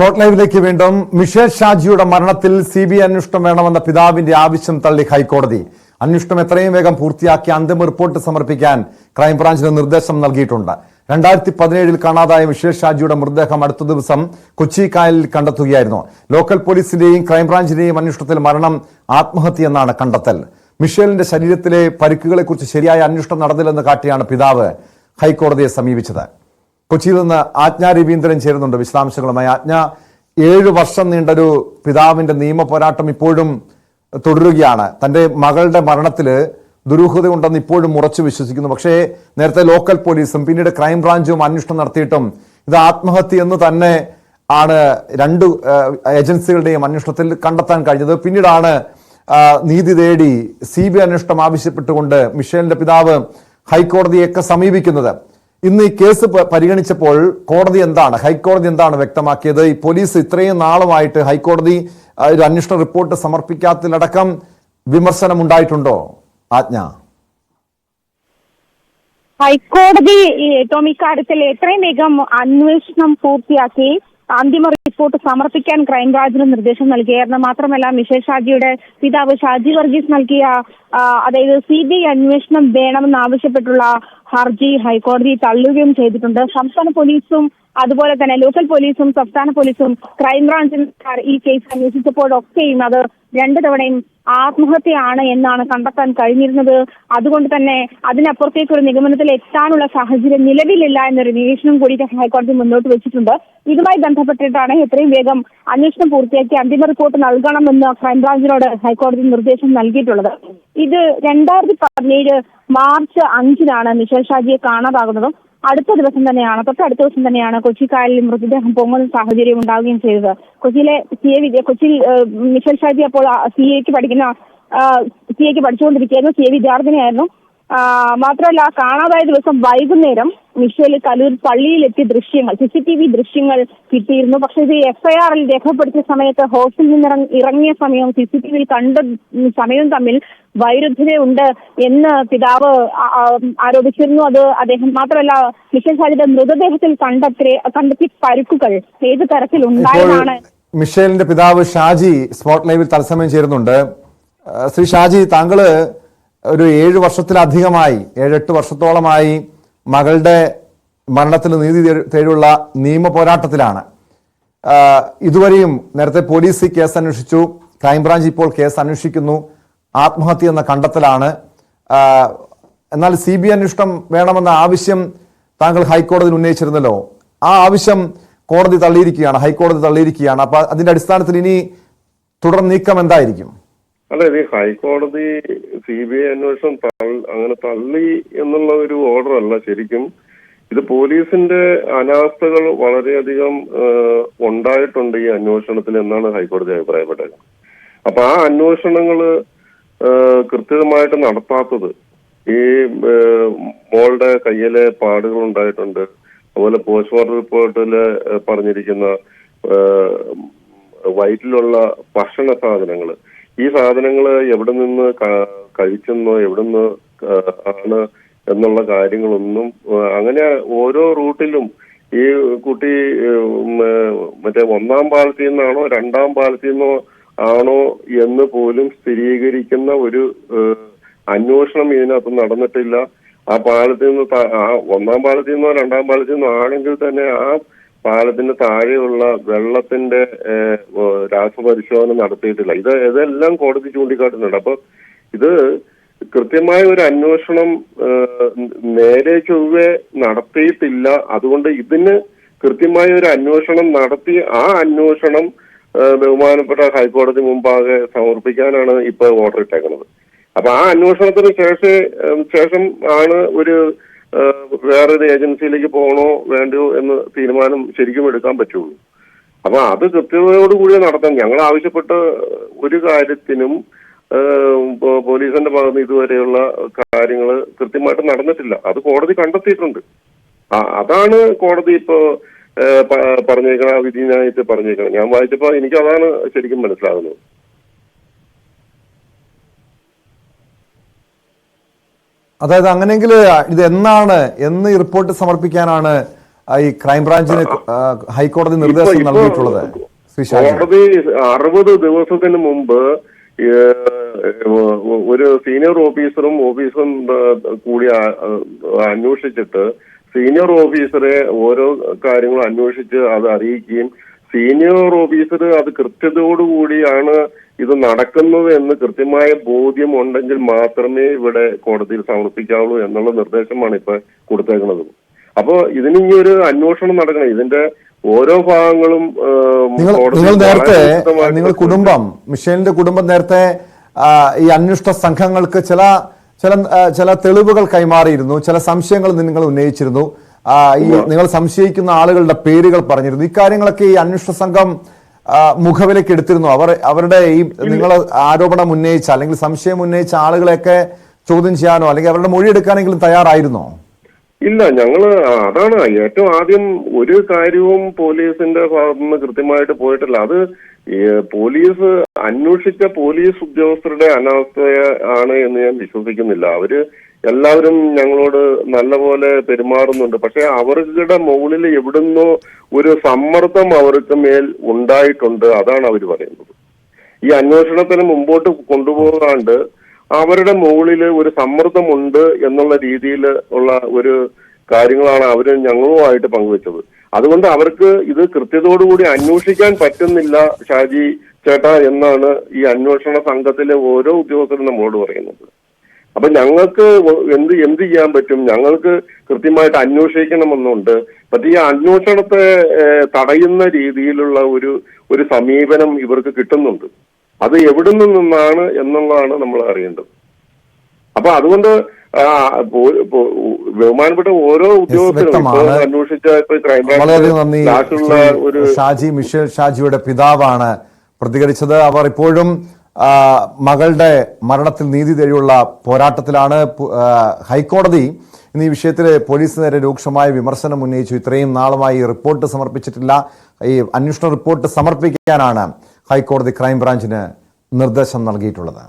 Spot ലൈവിലേക്ക് വീണ്ടും Michel ഷാജിയുടെ മരണത്തിൽ സി ബി ഐ അന്വേഷണം വേണമെന്ന പിതാവിന്റെ ആവശ്യം തള്ളി ഹൈക്കോടതി. അന്വേഷണം എത്രയും വേഗം പൂർത്തിയാക്കി അന്തിമ റിപ്പോർട്ട് സമർപ്പിക്കാൻ ക്രൈംബ്രാഞ്ചിന് നിർദ്ദേശം നൽകിയിട്ടുണ്ട്. രണ്ടായിരത്തി പതിനേഴിൽ കാണാതായ മിഷേൽ ഷാജിയുടെ മൃതദേഹം അടുത്ത ദിവസം കൊച്ചി കായലിൽ കണ്ടെത്തുകയായിരുന്നു. ലോക്കൽ പോലീസിന്റെയും ക്രൈംബ്രാഞ്ചിന്റെയും അന്വേഷണത്തിൽ മരണം ആത്മഹത്യയെന്നാണ് കണ്ടെത്തൽ. മിഷേലിന്റെ ശരീരത്തിലെ പരിക്കുകളെക്കുറിച്ച് ശരിയായ അന്വേഷണം നടന്നില്ലെന്ന് കാട്ടിയാണ് പിതാവ് ഹൈക്കോടതിയെ സമീപിച്ചത്. കൊച്ചിയിൽ നിന്ന് ആജ്ഞ രവീന്ദ്രൻ ചേരുന്നുണ്ട് വിശദാംശങ്ങളുമായി. ആജ്ഞ ഏഴ് വർഷം നീണ്ടൊരു പിതാവിന്റെ നിയമ പോരാട്ടം ഇപ്പോഴും തുടരുകയാണ്. തന്റെ മകളുടെ മരണത്തിൽ ദുരൂഹത ഉണ്ടെന്ന് ഇപ്പോഴും ഉറച്ചു വിശ്വസിക്കുന്നു. പക്ഷേ നേരത്തെ ലോക്കൽ പോലീസും പിന്നീട് ക്രൈംബ്രാഞ്ചും അന്വേഷണം നടത്തിയിട്ടും ഇത് ആത്മഹത്യ എന്ന് തന്നെ ആണ് രണ്ട് ഏജൻസികളുടെയും അന്വേഷണത്തിൽ കണ്ടെത്താൻ കഴിഞ്ഞത്. പിന്നീടാണ് നീതി തേടി സി ബി അന്വേഷണം ആവശ്യപ്പെട്ടുകൊണ്ട് മിഷേലിന്റെ പിതാവ് ഹൈക്കോടതിയൊക്കെ സമീപിക്കുന്നത്. ഇന്ന് ഈ കേസ് പരിഗണിച്ചപ്പോൾ കോടതി എന്താണ് ഹൈക്കോടതി എന്താണ് വ്യക്തമാക്കിയത്? ഈ പോലീസ് ഇത്രയും നാളുമായിട്ട് ഹൈക്കോടതി ഒരു അന്വേഷണ റിപ്പോർട്ട് സമർപ്പിക്കാത്തതിലടക്കം വിമർശനം ഉണ്ടായിട്ടുണ്ടോ ആജ്ഞ. ഹൈക്കോടതി ടോമിക്കാര്യത്തിൽ ടോമി കാര്യത്തിൽ എത്രയും വേഗം അന്വേഷണം പൂർത്തിയാക്കി. അന്തിമ റിപ്പോർട്ട് സമർപ്പിക്കാൻ ക്രൈംബ്രാഞ്ചിന് നിർദ്ദേശം നൽകിയായിരുന്നു മാത്രമല്ല മിഷേൽ ഷാജിയുടെ പിതാവ് ഷാജി വർഗീസ് നൽകിയ അതായത് സി ബി ഐ അന്വേഷണം വേണമെന്ന് ആവശ്യപ്പെട്ടുള്ള ഹർജി ഹൈക്കോടതി തള്ളുകയും ചെയ്തിട്ടുണ്ട്. സംസ്ഥാന പോലീസും അതുപോലെ തന്നെ ലോക്കൽ പോലീസും സംസ്ഥാന പോലീസും ക്രൈംബ്രാഞ്ചും ഈ കേസ് അന്വേഷിച്ചപ്പോഴൊക്കെയും അത് രണ്ടു തവണയും ആത്മഹത്യയാണ് എന്നാണ് കണ്ടെത്താൻ കഴിഞ്ഞിരുന്നത്. അതുകൊണ്ട് തന്നെ അതിനപ്പുറത്തേക്ക് ഒരു നിഗമനത്തിൽ എത്താനുള്ള സാഹചര്യം നിലവിലില്ല എന്നൊരു നിരീക്ഷണം കൂടി ഹൈക്കോടതി മുന്നോട്ട് വെച്ചിട്ടുണ്ട്. ഇതുമായി ബന്ധപ്പെട്ടിട്ടാണ് എത്രയും വേഗം അന്വേഷണം പൂർത്തിയാക്കി അന്തിമ റിപ്പോർട്ട് നൽകണമെന്ന് ക്രൈംബ്രാഞ്ചിനോട് ഹൈക്കോടതി നിർദ്ദേശം നൽകിയിട്ടുള്ളത്. ഇത് രണ്ടായിരത്തി പതിനേഴ് മാർച്ച് അഞ്ചിനാണ് മിഷേൽ ഷാജിയെ കാണാതാകുന്നതും അടുത്ത ദിവസം തന്നെയാണ് തൊട്ട് അടുത്ത ദിവസം തന്നെയാണ് കൊച്ചി കായലിൽ മൃതദേഹം പൊങ്ങുന്ന സാഹചര്യം ഉണ്ടാവുകയും ചെയ്തത്. കൊച്ചിയിലെ സി എ വിദ്യ കൊച്ചിയിൽ മിഷൽ ഷാജി അപ്പോൾ സി എക്ക് പഠിക്കുന്ന സി എക്ക് പഠിച്ചുകൊണ്ടിരിക്കുകയായിരുന്നു സി എ വിദ്യാർത്ഥിനിയായിരുന്നു മാത്രമല്ല കാണാതായ ദിവസം വൈകുന്നേരം മിഷേൽ കലൂർ പള്ളിയിലെത്തിയ ദൃശ്യങ്ങൾ സി സി ടി വി ദൃശ്യങ്ങൾ കിട്ടിയിരുന്നു. പക്ഷേ ഇത് എഫ്ഐആറിൽ രേഖപ്പെടുത്തിയ സമയത്ത് ഹോസ്റ്റലിൽ നിന്ന് ഇറങ്ങിയ സമയവും സി സി ടി വിയിൽ കണ്ട സമയവും തമ്മിൽ വൈരുദ്ധ്യതയുണ്ട് എന്ന് പിതാവ് ആരോപിച്ചിരുന്നു. അത് അദ്ദേഹം മാത്രമല്ല മിഷേൽ ഷാജിയുടെ മൃതദേഹത്തിൽ കണ്ടെത്തി കണ്ടെത്തിയ പരുക്കുകൾ ഏത് തരത്തിൽ ഉണ്ടായതാണ്? മിഷേലിന്റെ പിതാവ് ഷാജി സ്പോട്ട് ലൈവിൽ തത്സമയം ചേരുന്നുണ്ട്. ശ്രീ ഷാജി താങ്കൾ ഒരു ഏഴ് വർഷത്തിലധികമായി ഏഴെട്ട് വർഷത്തോളമായി മകളുടെ മരണത്തിന് നീതി തേടിയുള്ള നിയമ പോരാട്ടത്തിലാണ്. ഇതുവരെയും നേരത്തെ പോലീസ് കേസ് അന്വേഷിച്ചു. ക്രൈംബ്രാഞ്ച് ഇപ്പോൾ കേസ് അന്വേഷിക്കുന്നു. ആത്മഹത്യ എന്ന കണ്ടെത്തലാണ്. എന്നാൽ സി ബി അന്വേഷണം വേണമെന്ന ആവശ്യം താങ്കൾ ഹൈക്കോടതിയിൽ ഉന്നയിച്ചിരുന്നല്ലോ. ആ ആവശ്യം കോടതി തള്ളിയിരിക്കുകയാണ് ഹൈക്കോടതി തള്ളിയിരിക്കുകയാണ്. അപ്പൊ അതിന്റെ അടിസ്ഥാനത്തിൽ ഇനി തുടർ നീക്കം എന്തായിരിക്കും? അല്ല ഇത് ഹൈക്കോടതി സി ബി ഐ അന്വേഷണം അങ്ങനെ തള്ളി എന്നുള്ള ഒരു ഓർഡർ അല്ല ശരിക്കും. ഇത് പോലീസിന്റെ അനാസ്ഥകൾ വളരെയധികം ഉണ്ടായിട്ടുണ്ട് ഈ അന്വേഷണത്തിൽ എന്നാണ് ഹൈക്കോടതി അഭിപ്രായപ്പെട്ടത്. അപ്പൊ ആ അന്വേഷണങ്ങൾ കൃത്യമായിട്ട് നടത്താത്തത് ഈ മോളുടെ കയ്യിലെ പാടുകൾ ഉണ്ടായിട്ടുണ്ട്. അതുപോലെ പോസ്റ്റ്മോർട്ടം റിപ്പോർട്ടിൽ ഏഹ്, പറഞ്ഞിരിക്കുന്ന വയറ്റിലുള്ള ഭക്ഷണ സാധനങ്ങൾ ഈ സാധനങ്ങൾ എവിടെ നിന്ന് കഴിച്ചെന്നോ എവിടെ നിന്ന് ആണ് എന്നുള്ള കാര്യങ്ങളൊന്നും അങ്ങനെ ഓരോ റൂട്ടിലും ഈ കുട്ടി മറ്റേ ഒന്നാം പാലത്തിൽ നിന്നാണോ രണ്ടാം പാലത്തിൽ നിന്നോ ആണോ എന്ന് പോലും സ്ഥിരീകരിക്കുന്ന ഒരു അന്വേഷണം ഇതിനകത്ത് നടന്നിട്ടില്ല. ആ പാലത്തിൽ നിന്ന് ആ ഒന്നാം പാലത്തിൽ നിന്നോ രണ്ടാം പാലത്തിൽ നിന്നോ ആണെങ്കിൽ തന്നെ ആ പാലത്തിന് താഴെയുള്ള വെള്ളത്തിന്റെ രാസപരിശോധന നടത്തിയിട്ടില്ല. ഇത് ഇതെല്ലാം കോടതി ചൂണ്ടിക്കാട്ടുന്നുണ്ട്. അപ്പൊ ഇത് കൃത്യമായ ഒരു അന്വേഷണം നേരെ ചൊവ്വെ നടത്തിയിട്ടില്ല. അതുകൊണ്ട് ഇതിന് കൃത്യമായ ഒരു അന്വേഷണം നടത്തി ആ അന്വേഷണം ബഹുമാനപ്പെട്ട ഹൈക്കോടതി മുമ്പാകെ സമർപ്പിക്കാനാണ് ഇപ്പൊ ഓർഡർ ഇട്ടേക്കുന്നത്. അപ്പൊ ആ അന്വേഷണത്തിന് ശേഷം ശേഷം ആണ് ഒരു വേറൊരു ഏജൻസിയിലേക്ക് പോകണോ വേണ്ടോ എന്ന് തീരുമാനം ശരിക്കും എടുക്കാൻ പറ്റുള്ളൂ. അപ്പൊ അത് കൃത്യതയോടുകൂടി നടത്താൻ. ഞങ്ങൾ ആവശ്യപ്പെട്ട ഒരു കാര്യത്തിനും പോലീസിന്റെ ഭാഗത്ത് ഇതുവരെയുള്ള കാര്യങ്ങൾ കൃത്യമായിട്ട് നടന്നിട്ടില്ല. അത് കോടതി കണ്ടെത്തിയിട്ടുണ്ട്. അതാണ് കോടതി ഇപ്പോ പറഞ്ഞേക്കണ വിധി വിധിനായിട്ട് പറഞ്ഞേക്കണം. ഞാൻ വായിച്ചപ്പോ എനിക്ക് അതാണ് ശരിക്കും മനസ്സിലാകുന്നത്. അതായത് അങ്ങനെയെങ്കിൽ ഇത് എന്നാണ് എന്ന് റിപ്പോർട്ട് സമർപ്പിക്കാനാണ് ഈ ക്രൈംബ്രാഞ്ചിന് ഹൈക്കോടതി നിർദ്ദേശം നൽകിയിട്ടുള്ളത് കോടതി അറുപത് ദിവസത്തിന് മുമ്പ് ഒരു സീനിയർ ഓഫീസറും ഓഫീസറും കൂടി അന്വേഷിച്ചിട്ട് സീനിയർ ഓഫീസറെ ഓരോ കാര്യങ്ങളും അന്വേഷിച്ച് അത് അറിയിക്കുകയും സീനിയർ ഓഫീസർ അത് കൃത്യതയോടുകൂടിയാണ് ഇത് നടക്കുന്നത് എന്ന് കൃത്യമായ ബോധ്യം ഉണ്ടെങ്കിൽ മാത്രമേ ഇവിടെ കോടതിയിൽ സമർപ്പിക്കാവുള്ളൂ എന്നുള്ള നിർദ്ദേശമാണ് ഇപ്പൊ കൊടുത്തേക്കുന്നത്. അപ്പോ ഇതിന് ഇനി ഒരു അന്വേഷണം നടക്കണം. ഇതിന്റെ ഓരോ ഭാഗങ്ങളും നിങ്ങൾ നേരത്തെ നിങ്ങൾ കുടുംബം മിഷേലിന്റെ കുടുംബം നേരത്തെ ഈ അന്വേഷണ സംഘങ്ങൾക്ക് ചില ചില ചില തെളിവുകൾ കൈമാറിയിരുന്നു. ചില സംശയങ്ങൾ നിങ്ങൾ ഉന്നയിച്ചിരുന്നു. ഈ നിങ്ങൾ സംശയിക്കുന്ന ആളുകളുടെ പേരുകൾ പറഞ്ഞിരുന്നു. ഇക്കാര്യങ്ങളൊക്കെ ഈ അന്വേഷണ സംഘം മുഖവിലേക്ക് എടുത്തിരുന്നു. അവർ അവരുടെ ഈ നിങ്ങൾ ആരോപണം ഉന്നയിച്ച അല്ലെങ്കിൽ സംശയം ഉന്നയിച്ച ആളുകളെയൊക്കെ ചോദ്യം ചെയ്യാനോ അല്ലെങ്കിൽ അവരുടെ മൊഴി എടുക്കാനെങ്കിലും തയ്യാറായിരുന്നോ? ഇല്ല ഞങ്ങൾ അതാണ്. ഏറ്റവും ആദ്യം ഒരു കാര്യവും പോലീസിന്റെ ഭാഗത്തുനിന്ന് കൃത്യമായിട്ട് പോയിട്ടില്ല. അത് പോലീസ് അന്വേഷിച്ച പോലീസ് ഉദ്യോഗസ്ഥരുടെ അനാവസ്ഥയാണ് എന്ന് ഞാൻ വിശ്വസിക്കുന്നില്ല. അവർ എല്ലാവരും ഞങ്ങളോട് നല്ലപോലെ പെരുമാറുന്നുണ്ട്. പക്ഷെ അവരുടെ മുകളിൽ എവിടുന്നോ ഒരു സമ്മർദ്ദം അവർക്ക് മേൽ ഉണ്ടായിട്ടുണ്ട് അതാണ് അവർ പറയുന്നത്. ഈ അന്വേഷണത്തിന് മുമ്പോട്ട് കൊണ്ടുപോകാണ്ട് അവരുടെ മുകളിൽ ഒരു സമ്മർദ്ദമുണ്ട് എന്നുള്ള രീതിയിൽ ഉള്ള ഒരു കാര്യങ്ങളാണ് അവർ ഞങ്ങളുമായിട്ട് പങ്കുവെച്ചത്. അതുകൊണ്ട് അവർക്ക് ഇത് കൃത്യതയോടുകൂടി അന്വേഷിക്കാൻ പറ്റുന്നില്ല ഷാജി ചേട്ടാ എന്നാണ് ഈ അന്വേഷണ സംഘത്തിലെ ഓരോ ഉദ്യോഗസ്ഥരും നമ്മളോട് പറയുന്നത്. അപ്പൊ ഞങ്ങൾക്ക് എന്ത് എന്ത് ചെയ്യാൻ പറ്റും? ഞങ്ങൾക്ക് കൃത്യമായിട്ട് അന്വേഷിക്കണമെന്നുണ്ട്. പക്ഷേ ഈ അന്വേഷണത്തെ തടയുന്ന രീതിയിലുള്ള ഒരു ഒരു സമീപനം ഇവർക്ക് കിട്ടുന്നുണ്ട്. അത് എവിടെ നിന്നാണ് എന്നുള്ളതാണ് നമ്മൾ അറിയേണ്ടത്. അപ്പൊ അതുകൊണ്ട് ബഹുമാനപ്പെട്ട ഓരോ ഉദ്യോഗസ്ഥരും. അന്വേഷിച്ച ഒരു ഷാജി മിഷേൽ ഷാജിയുടെ പിതാവാണ് പ്രതികരിച്ചത്. അവർ ഇപ്പോഴും മകളുടെ മരണത്തിൽ നീതി തേടിയുള്ള പോരാട്ടത്തിലാണ് ഹൈക്കോടതി ഇന്ന് ഈ വിഷയത്തിൽ പോലീസിന് നേരെ രൂക്ഷമായ വിമർശനം ഉന്നയിച്ചു. ഇത്രയും നാളുമായി റിപ്പോർട്ട് സമർപ്പിച്ചിട്ടില്ല. ഈ അന്വേഷണ റിപ്പോർട്ട് സമർപ്പിക്കാനാണ് ഹൈക്കോടതി ക്രൈംബ്രാഞ്ചിന് നിർദ്ദേശം നൽകിയിട്ടുള്ളത്.